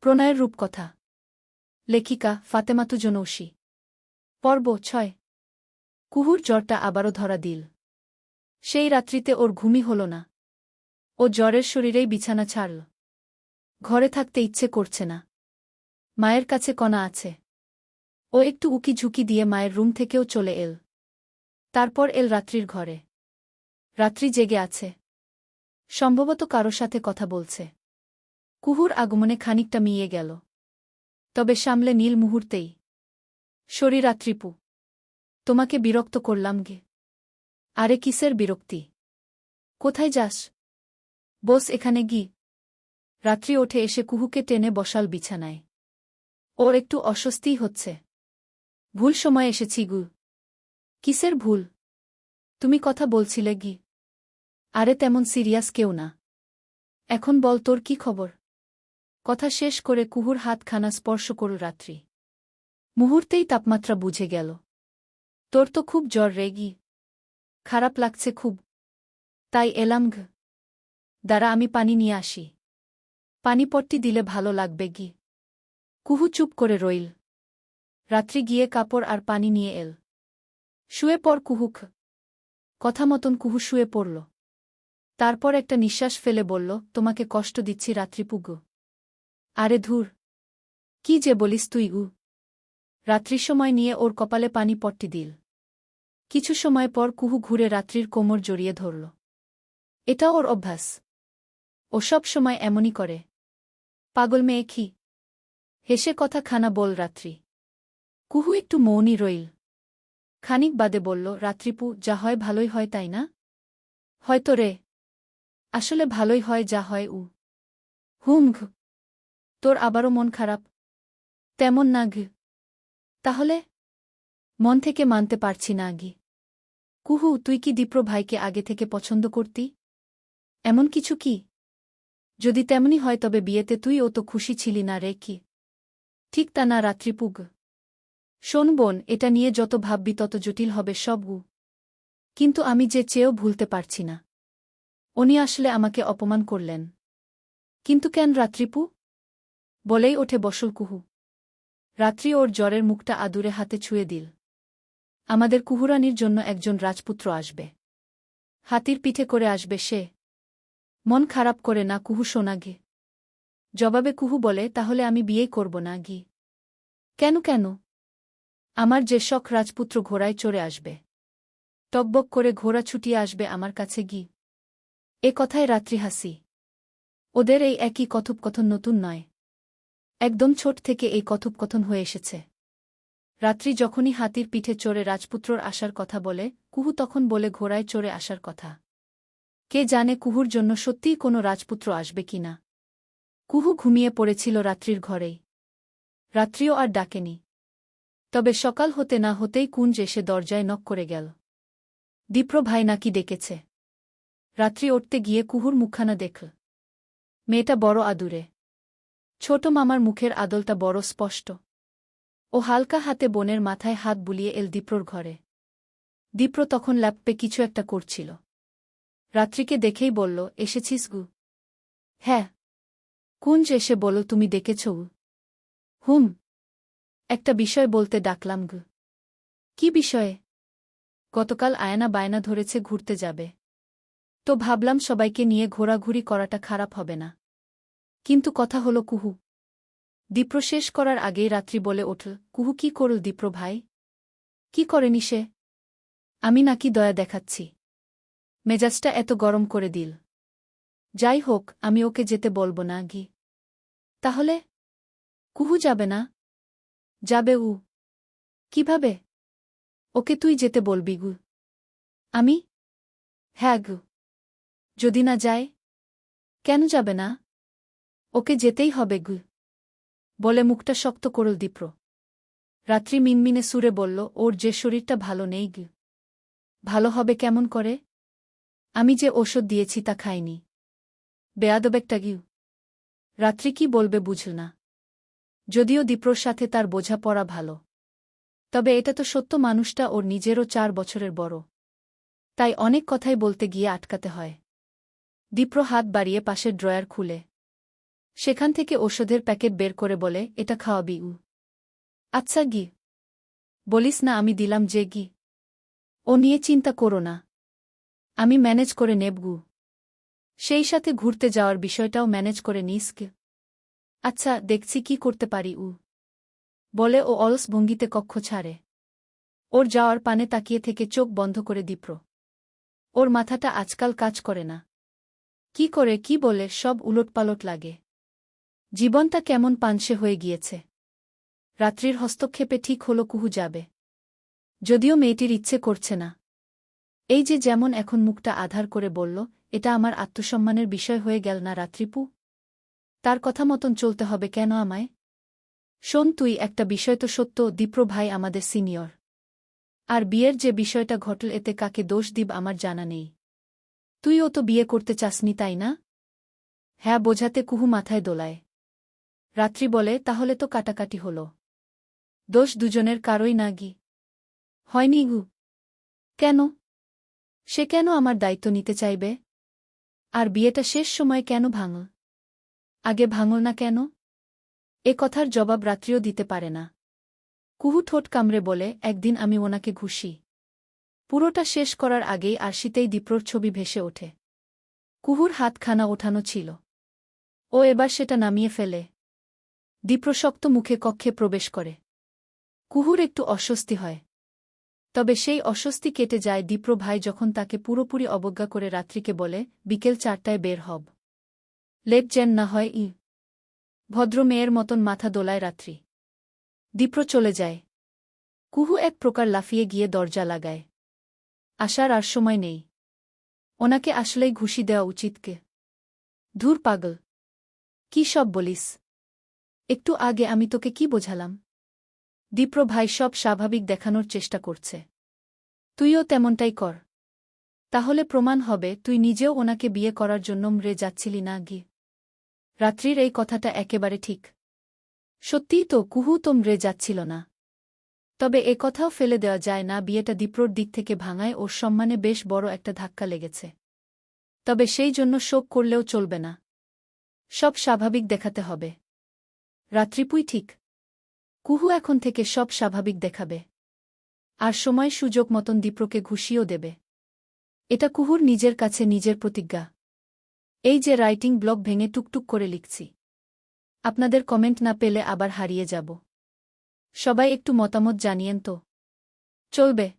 প্রণয়ের রূপকথা। লেখিকা ফাতেমাতু জনৌসি পর্ব ছয়। কুহুর জ্বরটা আবারও ধরা দিল। সেই রাত্রিতে ওর ঘুমই হল না। ও জ্বরের শরীরেই বিছানা ছাড়ল। ঘরে থাকতে ইচ্ছে করছে না। মায়ের কাছে কণা আছে। ও একটু উকি ঝুঁকি দিয়ে মায়ের রুম থেকেও চলে এল। তারপর এল রাত্রির ঘরে। রাত্রি জেগে আছে। সম্ভবত কারও সাথে কথা বলছে। কুহুর আগমনে খানিকটা মিয়ে গেল। তবে সামলে নীল মুহূর্তেই। শরীরাত্রিপু তোমাকে বিরক্ত করলাম গে। আরে কিসের বিরক্তি? কোথায় যাস? বস এখানে গি রাত্রি ওঠে এসে কুহুকে টেনে বসাল বিছানায়। ওর একটু অস্বস্তিই হচ্ছে। ভুল সময় এসেছি গু। কিসের ভুল? তুমি কথা বলছিলে গি। আরে তেমন সিরিয়াস কেউ না। এখন বল তোর কি খবর? কথা শেষ করে কুহুর হাতখানা স্পর্শ করল রাত্রি। মুহূর্তেই তাপমাত্রা বুঝে গেল। তোর তো খুব জ্বর রেগি খারাপ লাগছে খুব। তাই এলাম ঘ। দ্বারা আমি পানি নিয়ে আসি। পানিপট্টি দিলে ভালো লাগবে গি। কুহু চুপ করে রইল। রাত্রি গিয়ে কাপড় আর পানি নিয়ে এল। শুয়ে পড় কুহুক কথা মতন কুহু শুয়ে পড়ল। তারপর একটা নিঃশ্বাস ফেলে বলল, তোমাকে কষ্ট দিচ্ছি রাত্রিপুগু আরে ধুর। কি যে বলিস তুই উ রাত্রির সময় নিয়ে ওর কপালে পানি পট্টি দিল। কিছু সময় পর কুহু ঘুরে রাত্রির কোমর জড়িয়ে ধরল। এটা ওর অভ্যাস। ও সব সময় এমনই করে। পাগল মেয়ে কি? হেসে কথা খানা বল রাত্রি। কুহু একটু মৌনই রইল। খানিক বাদে বলল রাত্রিপু যা হয় ভালোই হয় তাই না? হয়তো রে। আসলে ভালোই হয় যা হয় উ। হুম তোর আবারও মন খারাপ। তেমন না ঘ। তাহলে? মন থেকে মানতে পারছি না গি কুহু, তুই কি দীপ্র ভাইকে আগে থেকে পছন্দ করতি? এমন কিছু কি? যদি তেমনি হয় তবে বিয়েতে তুই ও তো খুশি ছিলি না রে কি? ঠিক তা না রাত্রিপুগ। শোন বোন, এটা নিয়ে যত ভাববি তত জটিল হবে সব গু। কিন্তু আমি যে চেয়েও ভুলতে পারছি না। উনি আসলে আমাকে অপমান করলেন। কিন্তু কেন রাত্রিপু? বলেই ওঠে বসল কুহু। রাত্রি ওর জ্বরের মুখটা আদুরে হাতে ছুঁয়ে দিল। আমাদের কুহুরানির জন্য একজন রাজপুত্র আসবে। হাতির পিঠে করে আসবে সে। মন খারাপ করে না কুহু শোনা গে জবাবে কুহু বলে, তাহলে আমি বিয়ে করব না গি কেন কেন? আমার যে শখ রাজপুত্র ঘোড়ায় চড়ে আসবে। টকবক করে ঘোড়া ছুটিয়ে আসবে আমার কাছে গি এ কথায় রাত্রি হাসি। ওদের এই একই কথোপকথন নতুন নয়। একদম ছোট থেকে এই কথোপকথন হয়ে এসেছে। রাত্রি যখনই হাতির পিঠে চড়ে রাজপুত্রর আসার কথা বলে, কুহু তখন বলে ঘোড়ায় চড়ে আসার কথা। কে জানে কুহুর জন্য সত্যিই কোনো রাজপুত্র আসবে কিনা কুহু ঘুমিয়ে পড়েছিল রাত্রির ঘরেই। রাত্রিও আর ডাকেনি। তবে সকাল হতে না হতেই কুঞ্জ এসে দরজায় নক করে গেল। দীপ্র ভাই নাকি ডেকেছে। রাত্রি উঠতে গিয়ে কুহুর মুখখানা দেখল। মেয়েটা বড় আদুরে। ছোট মামার মুখের আদলটা বড় স্পষ্ট। ও হালকা হাতে বোনের মাথায় হাত বুলিয়ে এল দীপ্রর ঘরে। দীপ্র তখন ল্যাপপে কিছু একটা করছিল। রাত্রিকে দেখেই বলল, এসেছিস গু? হ্যাঁ। কুঞ্জ এসে বল, তুমি ডেকেছ হুম। একটা বিষয় বলতে ডাকলাম গু। কি বিষয়ে? গতকাল আয়না বায়না ধরেছে ঘুরতে যাবে। তো ভাবলাম সবাইকে নিয়ে ঘোরাঘুরি করাটা খারাপ হবে না। কিন্তু কথা হলো কুহু। দীপ্র শেষ করার আগেই রাত্রি বলে ওঠল কুহু কি করল দীপ্র ভাই? কি করেনি সে? আমি নাকি দয়া দেখাচ্ছি। মেজাজটা এত গরম করে দিল। যাই হোক, আমি ওকে যেতে বলব না, গি। তাহলে? কুহু যাবে না? যাবে উ। কীভাবে? ওকে তুই যেতে বলবি, গু। আমি? হ্যাঁ গু। যদি না যায়? কেন যাবে না? ওকে যেতেই হবে, গু। বলে মুখটা শক্ত করল দীপ্র। রাত্রি মিনমিনে সুরে বলল, ওর যে শরীরটা ভালো নেই, গু। ভালো হবে কেমন করে? আমি যে ওষুধ দিয়েছি তা খাইনি। বেয়াদবেকটা গিউ। রাত্রি কি বলবে বুঝল না। যদিও দীপ্রর সাথে তার বোঝা পড়া ভালো। তবে এটা তো সত্য, মানুষটা ওর নিজেরও চার বছরের বড়। তাই অনেক কথাই বলতে গিয়ে আটকাতে হয়। দীপ্র হাত বাড়িয়ে পাশের ড্রয়ার খুলে। সেখান থেকে ওষুধের প্যাকেট বের করে বলে, এটা খাওয়াবি উ আচ্ছা গি। বলিস না, আমি দিলাম যে গি। ও নিয়ে চিন্তা করো না। আমি ম্যানেজ করে নেবগু সেই সাথে ঘুরতে যাওয়ার বিষয়টাও ম্যানেজ করে নিসকে আচ্ছা দেখছি কি করতে পারি, উ। বলে ও অলস ভঙ্গিতে কক্ষ ছাড়ে। ওর যাওয়ার পানে তাকিয়ে থেকে চোখ বন্ধ করে দীপ্র। ওর মাথাটা আজকাল কাজ করে না। কি করে, কি বলে, সব উলটপালট লাগে। জীবনটা কেমন পানসে হয়ে গিয়েছে। রাত্রির হস্তক্ষেপে ঠিক হলো কুহু যাবে। যদিও মেয়েটির ইচ্ছে করছে না। এই যে যেমন এখন মুখটা আধার করে বলল, এটা আমার আত্মসম্মানের বিষয় হয়ে গেল না রাত্রিপু? তার কথা মতন চলতে হবে কেন আমায়? শোন তুই, একটা বিষয় তো সত্য, দীপ্র ভাই আমাদের সিনিয়র। আর বিয়ের যে বিষয়টা ঘটল এতে কাকে দোষ দিব আমার জানা নেই। তুইও তো বিয়ে করতে চাসনি, তাই না? হ্যাঁ বোঝাতে কুহু মাথায় দোলায়। রাত্রি বলে, তাহলে তো কাটাকাটি হল। দোষ দুজনের কারই না গি। হয়নি গু। কেন? সে কেন আমার দায়িত্ব নিতে চাইবে? আর বিয়েটা শেষ সময় কেন ভাঙল আগে ভাঙল না কেন? এ কথার জবাব রাত্রিও দিতে পারে না। কুহু ঠোঁট কামড়ে বলে, একদিন আমি ওনাকে ঘুষি। পুরোটা শেষ করার আগেই আরশিতেই দীপ্রর ছবি ভেসে ওঠে। কুহুর হাতখানা ওঠানো ছিল। ও এবার সেটা নামিয়ে ফেলে। দীপ্রশক্ত মুখে কক্ষে প্রবেশ করে। কুহুর একটু অস্বস্তি হয়। তবে সেই অস্বস্তি কেটে যায় দীপ্র ভাই যখন তাকে পুরোপুরি অবজ্ঞা করে রাত্রিকে বলে, বিকেল চারটায় বের হব। লেট যেন না হয় ই। ভদ্র মেয়ের মতন মাথা দোলায় রাত্রি। দীপ্র চলে যায়। কুহু এক প্রকার লাফিয়ে গিয়ে দরজা লাগায়। আসার আর সময় নেই। ওনাকে আসলেই ঘুষি দেওয়া উচিতকে। ধুর পাগল। কি সব বলিস? একটু আগে আমি তোকে কি বোঝালাম? দীপ্র ভাই সব স্বাভাবিক দেখানোর চেষ্টা করছে। তুইও তেমনটাই কর। তাহলে প্রমাণ হবে তুই নিজেও ওনাকে বিয়ে করার জন্য মরে যাচ্ছিলি না গিয়ে রাত্রির এই কথাটা একেবারে ঠিক। সত্যিই তো কুহু তো মরে যাচ্ছিল না। তবে এ কথাও ফেলে দেওয়া যায় না বিয়েটা দীপ্রর দিক থেকে ভাঙায় ওর সম্মানে বেশ বড় একটা ধাক্কা লেগেছে। তবে সেই জন্য শোক করলেও চলবে না। সব স্বাভাবিক দেখাতে হবে। রাত্রিপুই ঠিক। কুহু এখন থেকে সব স্বাভাবিক দেখাবে। আর সময় সুযোগ মতন দীপ্রকে ঘুষিয়েও দেবে। এটা কুহুর নিজের কাছে নিজের প্রতিজ্ঞা। এই যে রাইটিং ব্লগ ভেঙে টুকটুক করে লিখছি। আপনাদের কমেন্ট না পেলে আবার হারিয়ে যাব। সবাই একটু মতামত জানিয়েন তো। চলবে।